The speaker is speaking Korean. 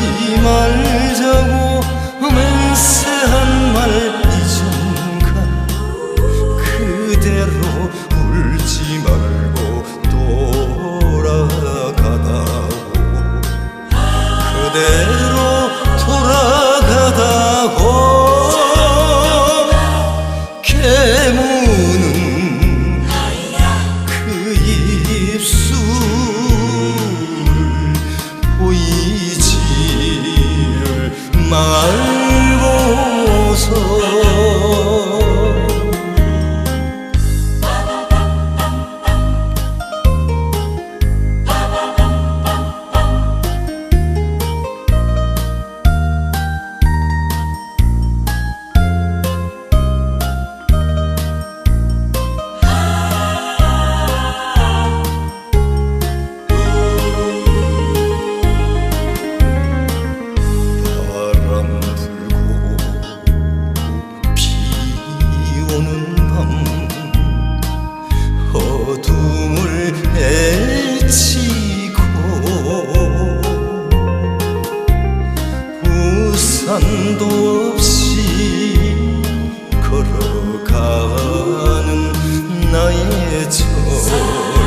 잊지 말자고 맹세한 말 이젠가 그대로 울지 말고 돌아가다고 그대로 돌아가다고 괴물 어둠을 헤치고 우산도 없이 걸어가는 나의 저